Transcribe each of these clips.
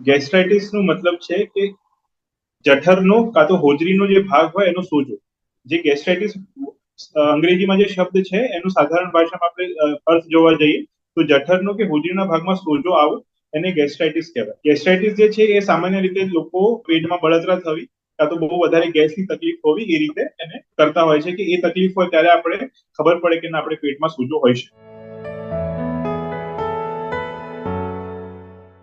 Gastritis નો મતલબ છે કે જઠરનો કાં તો હોજરીનો જે ભાગ હોય એનો સોજો. જે ગેસ્ટ્રાઇટિસ અંગ્રેજીમાં જે શબ્દ છે એનો સાધારણ ભાષામાં આપણે અર્થ જોવા જઈએ તો જઠરનો કે હોજરીના ભાગમાં સોજો આવો એને ગેસ્ટ્રાઇટિસ કહેવાય. ગેસ્ટ્રાઇટિસ જે છે એ સામાન્ય રીતે લોકો પેટમાં બળતરા થવી કાં તો બહુ વધારે ગેસની તકલીફ હોવી એ રીતે એને કરતા હોય છે કે એ તકલીફ હોય ત્યારે આપણે ખબર પડે કે આપણે પેટમાં સોજો હોય છે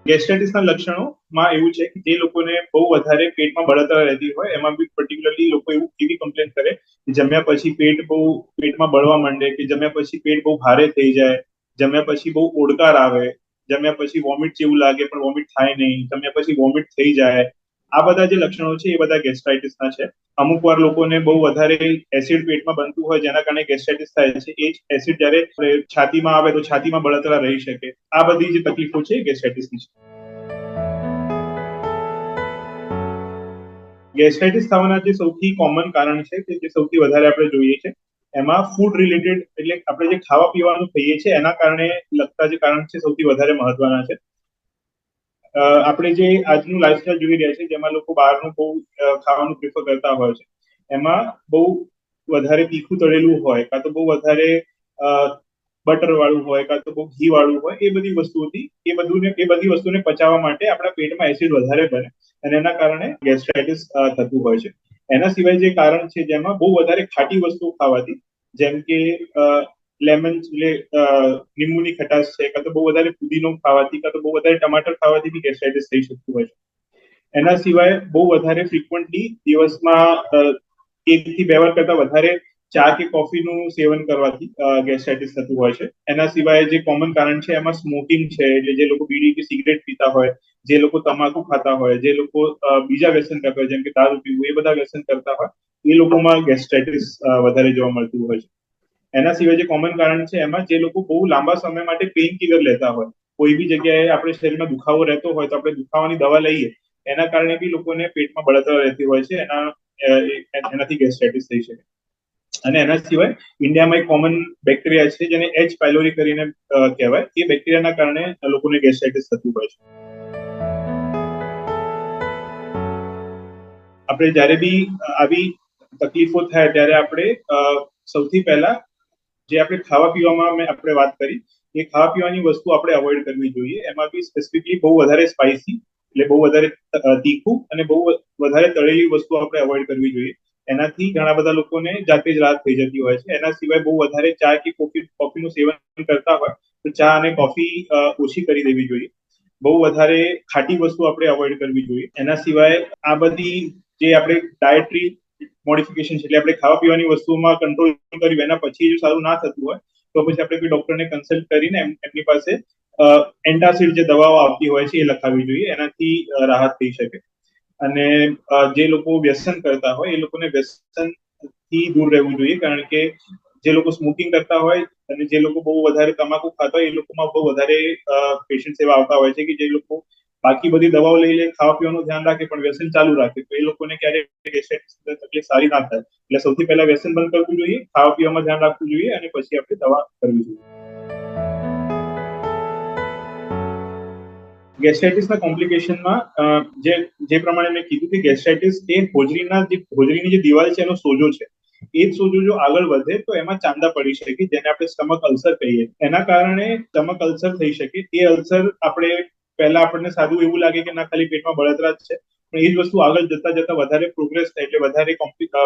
ગેસ્ટ્રાઇટિસના લક્ષણોમાં એવું છે કે જે લોકોને બહુ વધારે પેટમાં બળતરા રહેતી હોય, એમાં બી પર્ટિક્યુલરલી લોકો એવું એવી કમ્પ્લેન કરે કે જમ્યા પછી પેટ બહુ, પેટમાં બળવા માંડે, કે જમ્યા પછી પેટ બહુ ભારે થઈ જાય, જમ્યા પછી બહુ ઓડકાર આવે, જમ્યા પછી વોમિટ જેવું લાગે પણ વોમિટ થાય નહીં, જમ્યા પછી વોમિટ થઈ જાય આ બધા જે લક્ષણો છે, એ બધા ગેસ્ટ્રાઇટિસના છે. અમુક વાર લોકોને બહુ વધારે એસિડ પેટમાં બનતું હોય, જેના કારણે ગેસ્ટ્રાઇટિસ થાય છે. એ જ એસિડ જ્યારે છાતીમાં આવે તો છાતીમાં બળતરા રહી શકે. આ બધી જે તકલીફો છે ગેસ્ટ્રાઇટિસની છે. ગેસ્ટ્રાઇટિસ થવાના જે સૌથી કોમન કારણ છે, કે જે સૌથી વધારે આપણે જોઈએ છે, એમાં ફૂડ રિલેટેડ એટલે આપણે જે ખાવા પીવાનું ખાઈએ છીએ, એના કારણે લગતા જે કારણ છે, સૌથી વધારે મહત્વના છે. આપણે જે આજનું લાઈફસ્ટાઈલ જોઈ રહ્યા છે, જેમાં લોકો બહારનું બહુ ખાવાનું પ્રિફર કરતા હોય છે, એમાં બહુ વધારે તીખું તળેલું હોય, કાં તો બહુ વધારે બટર વાળું હોય, કાં તો બહુ ઘી વાળું હોય, એ બધી વસ્તુઓથી, એ બધું એ બધી વસ્તુને પચાવવા માટે આપણા પેટમાં એસિડ વધારે બને અને એના કારણે ગેસ્ટ્રાઇટિસ થતું હોય છે. એના સિવાય જે કારણ છે, જેમાં બહુ વધારે ખાટી વસ્તુઓ ખાવાથી, જેમ કે લેમન એટલે લીંબુની ખટાશ છે, કાં તો બહુ વધારે પુદીનો ખાવાથી, કાં તો બહુ વધારે ટમાટર ખાવાથી બી ગેસ્ટ્રાઇટિસ થઈ શકતું હોય છે. એના સિવાય બહુ વધારે ફ્રિકવન્ટલી દિવસમાં એક થી બે વાર કરતા વધારે ચા કે કોફીનું સેવન કરવાથી ગેસ્ટ્રાઇટિસ થતું હોય છે. એના સિવાય જે કોમન કારણ છે, એમાં સ્મોકિંગ છે, એટલે જે લોકો બીડી કે સિગરેટ પીતા હોય, જે લોકો તમાકુ ખાતા હોય, જે લોકો બીજા વ્યસન કરતા હોય, જેમ કે દારૂ પીવું, એ બધા વ્યસન કરતા હોય, એ લોકોમાં ગેસ્ટ્રાઇટિસ વધારે જોવા મળતું હોય છે. એના સિવાય જે કોમન કારણ છે, એમાં જે લોકો બહુ લાંબા સમય માટે પેઇન કિલર લેતા હોય, કોઈ બી જગ્યાએ આપણે શરીરમાં દુખાવો રહેતો હોય તો આપણે દુખાવાની દવા લઈએ, એના કારણે બી લોકોને પેટમાં બળતરા રહેતી હોય છે, એના એનાથી ગેસ્ટ્રાઇટિસ થઈ શકે. અને એના સિવાય ઇન્ડિયામાં એક કોમન બેક્ટેરિયા છે, જેને એચ પાયલોરી કરીને કહેવાય. એ બેક્ટેરિયાના કારણે લોકોને ગેસ્ટ્રાઇટિસ થતું હોય છે. આપણે જ્યારે બી આવી તકલીફો થાય, ત્યારે આપણે સૌથી પહેલા જે આપણે ખાવા પીવામાં મેં આપણે વાત કરી, એ ખાવા પીવાની વસ્તુ આપણે અવોઇડ કરવી જોઈએ. એમાં બી સ્પેસિફિકલી બહુ વધારે સ્પાઇસી એટલે બહુ વધારે તીખું અને બહુ વધારે તળેલી વસ્તુ આપણે અવોઇડ કરવી જોઈએ. એનાથી ઘણા બધા લોકોને જાતે જ રાહત થઈ જતી હોય છે. એના સિવાય બહુ વધારે ચા કે કોફી, કોફીનું સેવન કરતા હોય, તો ચા અને કોફી ઓછી કરી દેવી જોઈએ. બહુ વધારે ખાટી વસ્તુ આપણે અવોઇડ કરવી જોઈએ. એના સિવાય આ બધી જે આપણે ડાયટરી મોડિફિકેશન છે. એટલે આપણે ખાવા પીવાની વસ્તુમાં કંટ્રોલ કર્યું, એના પછી જો સારું ના થતું હોય, તો પછી આપણે કોઈ ડોક્ટરને કન્સલ્ટ કરીને એમની પાસે એન્ટાસિડ જે દવાઓ આવતી હોય છે એ લખાવી જોઈએ, એનાથી રાહત થઈ શકે. અને જે લોકો વ્યસન કરતા હોય, એ લોકોને વ્યસનથી દૂર રહેવું જોઈએ, કારણ કે જે લોકો સ્મોકિંગ કરતા હોય અને જે લોકો બહુ વધારે તમાકુ ખાતા હોય, એ લોકોમાં બહુ વધારે પેશન્ટ એવા આવતા હોય છે કે જે લોકો બાકી બધી દવાઓ લઈ લે, ખાવા પીવાનું ધ્યાન રાખે, પણ વ્યસન ચાલુ રાખે. તો એ લોકોને ક્યારેક તકલીફ સારી ના થાય. એટલે સૌથી પહેલા વ્યસન બંધ કરવું જોઈએ, ખાવા પીવામાં ધ્યાન રાખવું જોઈએ, અને પછી આપણે દવા કરવી જોઈએ. ગેસ્ટ્રાઇટિસના કોમ્પ્લિકેશનમાં જે જે પ્રમાણે મેં કીધું કે ગેસ્ટ્રાઇટિસ એ હોજરીના જે હોજરીની જે દિવાલ છે, એનો સોજો છે. એ જ સોજો જો આગળ વધે, તો એમાં ચાંદા પડી શકે, જેને આપણે સ્ટમક અલ્સર કહીએ. એના કારણે સ્ટમક અલ્સર થઈ શકે. એ અલ્સર આપણે પહેલા આપણને સાદું એવું લાગે કે ના, ખાલી પેટમાં બળતરા જ છે. પણ એ જ વસ્તુ આગળ જતા જતા વધારે પ્રોગ્રેસ થાય એટલે વધારે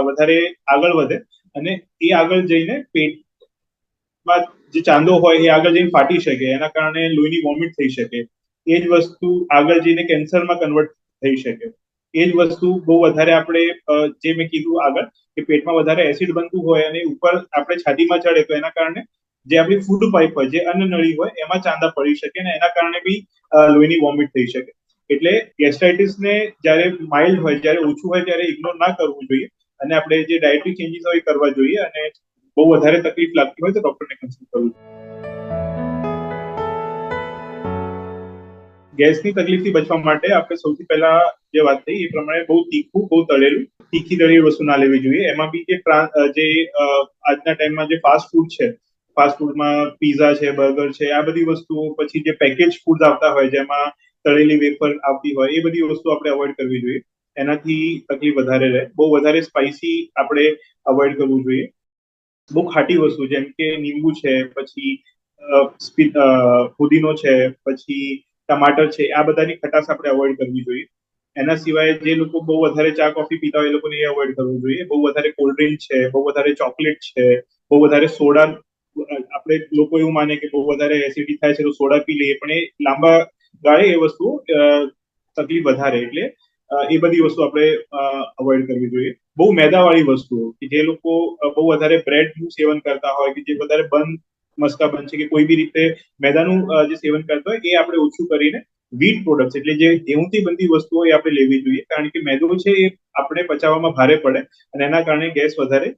વધારે આગળ વધે અને એ આગળ જઈને પેટમાં જે ચાંદો હોય એ આગળ જઈને ફાટી શકે, એના કારણે લોહીની વોમિટ થઈ શકે. એ જ વસ્તુ આગળ જઈને કેન્સરમાં કન્વર્ટ થઈ શકે. એ જ વસ્તુ બહુ વધારે આપણે જે મેં કીધું આગળ કે પેટમાં વધારે એસિડ બનતું હોય અને ઉપર આપણે છાતીમાં ચડે તો એના કારણે જે આપણી ફૂડ પાઇપ હોય, જે અન્ન નળી હોય, એમાં ચાંદા પડી શકે અને એના કારણે બી લોહીની વોમિટ થઈ શકે. એટલે ગેસ્ટ્રાઇટિસને જ્યારે માઇલ્ડ હોય, જ્યારે ઓછું હોય, ત્યારે ઇગ્નોર ના કરવું જોઈએ. અને આપણે જે ડાયટરી ચેન્જીસ હોય કરવા જોઈએ અને બહુ વધારે તકલીફ લાગતી હોય તો ડોક્ટરને કન્સલ્ટ કરવું ગેસની તકલીફથી બચવા માટે આપણે સૌથી પહેલા જે વાત થઈ, એ પ્રમાણે બહુ તીખું, બહુ તળેલું, તીખી તળેલી વસ્તુ ના લેવી જોઈએ. એમાં બી જે જે આજના ટાઈમમાં જે ફાસ્ટ ફૂડ છે ફાસ્ટ ફૂડમાં પીઝા છે બર્ગર છે આ બધી વસ્તુઓ પછી જે પેકેજ ફૂડ આવતા હોય જેમાં તળેલી વેફર આવતી હોય એ બધી વસ્તુ આપણે અવોઇડ કરવી જોઈએ. એનાથી તકલીફ વધારે રહે. બહુ વધારે સ્પાઇસી આપણે અવોઇડ કરવું જોઈએ. બહુ ખાટી વસ્તુ જેમ કે લીંબુ છે પછી અ, પુદીનો છે પછી ટમાટર છે આ બધાની ખટાશ આપણે અવોઇડ કરવી જોઈએ. એના સિવાય જે લોકો બહુ વધારે ચા કોફી પીતા હોય એ લોકોને એ અવોઇડ કરવું જોઈએ. બહુ વધારે કોલ્ડ ડ્રિંક છે બહુ વધારે ચોકલેટ છે બહુ વધારે સોડા આપણે લોકો એવું માને કે બહુ વધારે એસિડિટી થાય છે તો સોડા પી લઈએ, પણ એ લાંબા ગાળે એ વસ્તુ તકલીફ વધારે એટલે એ બધી વસ્તુ આપણે અવોઇડ કરવી જોઈએ. બહુ મેદાવાળી વસ્તુઓ, કે જે લોકો બહુ વધારે બ્રેડનું સેવન કરતા હોય કે જે વધારે બંધ મસ્કા બન છે કે કોઈ બી રીતે મેદાનું જે સેવન કરતા હોય, એ આપણે ઓછું કરીને વીટ પ્રોડક્ટ એટલે જે ગેહુંથી બનતી વસ્તુઓ એ આપણે લેવી જોઈએ. કારણ કે મેદો છે એ આપણે પચાવવામાં ભારે પડે અને એના કારણે ગેસ વધારે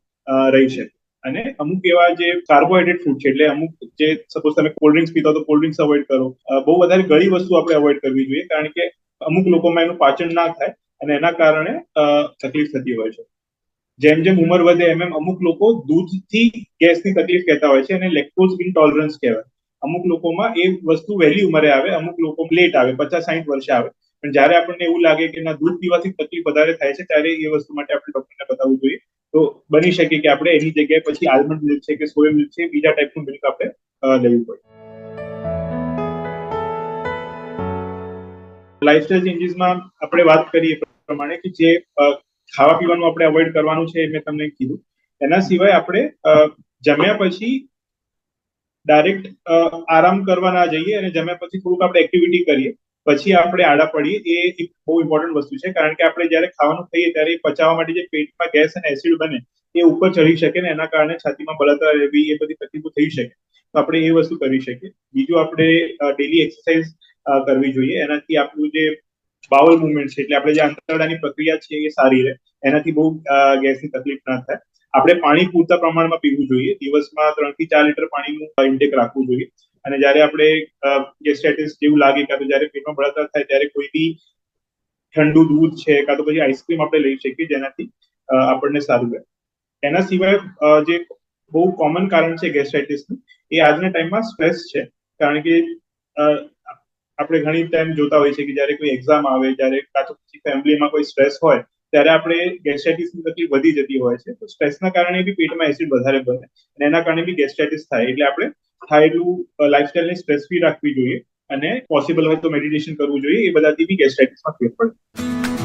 રહી શકે. અને અમુક એવા જે કાર્બોહાઈડ્રેટ ફૂડ છે, એટલે અમુક જે સપોઝ તમે કોલ્ડ ડ્રિંક્સ પીતા તો કોલ્ડ ડ્રિંક્સ અવોઇડ કરો. બહુ વધારે ગળી વસ્તુ આપણે અવોઈડ કરવી જોઈએ, કારણ કે અમુક લોકોમાં એનું પાચન ના થાય અને એના કારણે તકલીફ થતી હોય છે. જેમ જેમ ઉંમર વધે એમ એમ અમુક લોકો દૂધથી ગેસની તકલીફ કહેતા હોય છે અને લેક્ટોઝ ઇન્ટોલરન્સ કહેવાય. અમુક લોકોમાં એ વસ્તુ વહેલી ઉંમરે આવે, અમુક લોકો લેટ આવે, પચાસ સાઠ વર્ષે આવે. પણ જ્યારે આપણને એવું લાગે કે ના દૂધ પીવાથી તકલીફ વધારે થાય છે, ત્યારે એ વસ્તુ માટે આપણે ડોક્ટરને બતાવવું જોઈએ. તો બની શકે કે આપણે એની જગ્યાએ પછી આલમંડ મિલ્ક છે કે સોયા મિલ્ક છે બીજા ટાઈપનું મિલ્ક આપણે લેવું પડે. લાઇફસ્ટાઇલ ચેન્જીસમાં આપણે વાત કરીએ પ્રમાણે કે જે ખાવા પીવાનું આપણે અવોઇડ કરવાનું છે એ મેં તમને કીધું. એના સિવાય આપણે જમ્યા પછી ડાયરેક્ટ આરામ કરવા ના જઈએ અને જમ્યા પછી થોડુંક આપણે એક્ટિવિટી કરીએ. પછી આપણે આડા પડીએ, એ એક બહુ ઇમ્પોર્ટન્ટ વસ્તુ છે. કારણ કે આપણે જ્યારે ખાવાનું ખાઈએ ત્યારે એ પચાવવા માટે જે પેટમાં ગેસ અને એસિડ બને, એ ઉપર ચડી શકે ને એના કારણે છાતીમાં બળતરા રહેવી, એ બધી તકલીફો થઈ શકે. તો આપણે એ વસ્તુ કરી શકીએ. બીજું આપણે ડેલી એક્સરસાઇઝ કરવી જોઈએ. એનાથી આપણું જે બાવલ મુવમેન્ટ છે, એટલે આપણે જે આંતરડાની પ્રક્રિયા છે, એ સારી રહે. એનાથી બહુ ગેસની તકલીફ ના થાય. આપણે પાણી પૂરતા પ્રમાણમાં પીવું જોઈએ. દિવસમાં ત્રણથી ચાર લીટર પાણીનું ઇન્ટેક રાખવું જોઈએ. અને જ્યારે આપણે ગેસ્ટ્રાઇટિસ જેવું લાગે કાં તો જ્યારે પેટમાં બળતરા થાય ત્યારે કોઈ બી ઠંડુ દૂધ છે કાં તો પછી આઈસ્ક્રીમ આપણે લઈ શકીએ જેનાથી આપણને સારું રહે. એના સિવાય જે બહુ કોમન કારણ છે ગેસ્ટ્રાઇટિસનું એ આજના ટાઈમમાં સ્ટ્રેસ છે. કારણ કે આપણે ઘણી ટાઈમ જોતા હોઈએ છીએ કે જ્યારે કોઈ એક્ઝામ આવે, જ્યારે કાં તો પછી ફેમિલીમાં કોઈ સ્ટ્રેસ હોય ત્યારે આપણે ગેસ્ટ્રાઇટિસની તકલીફ વધી જતી હોય છે. તો સ્ટ્રેસના કારણે બી પેટમાં એસિડ વધારે બને અને એના કારણે બી ગેસ્ટ્રાઇટિસ થાય. એટલે આપણે થાય એટલું લાઈફસ્ટાઈલને સ્ટ્રેસ ફ્રી રાખવી જોઈએ અને પોસિબલ હોય તો મેડિટેશન કરવું જોઈએ. એ બધાથી બી ગેસ્ટ્રાઇટિસમાં ફેર પડે.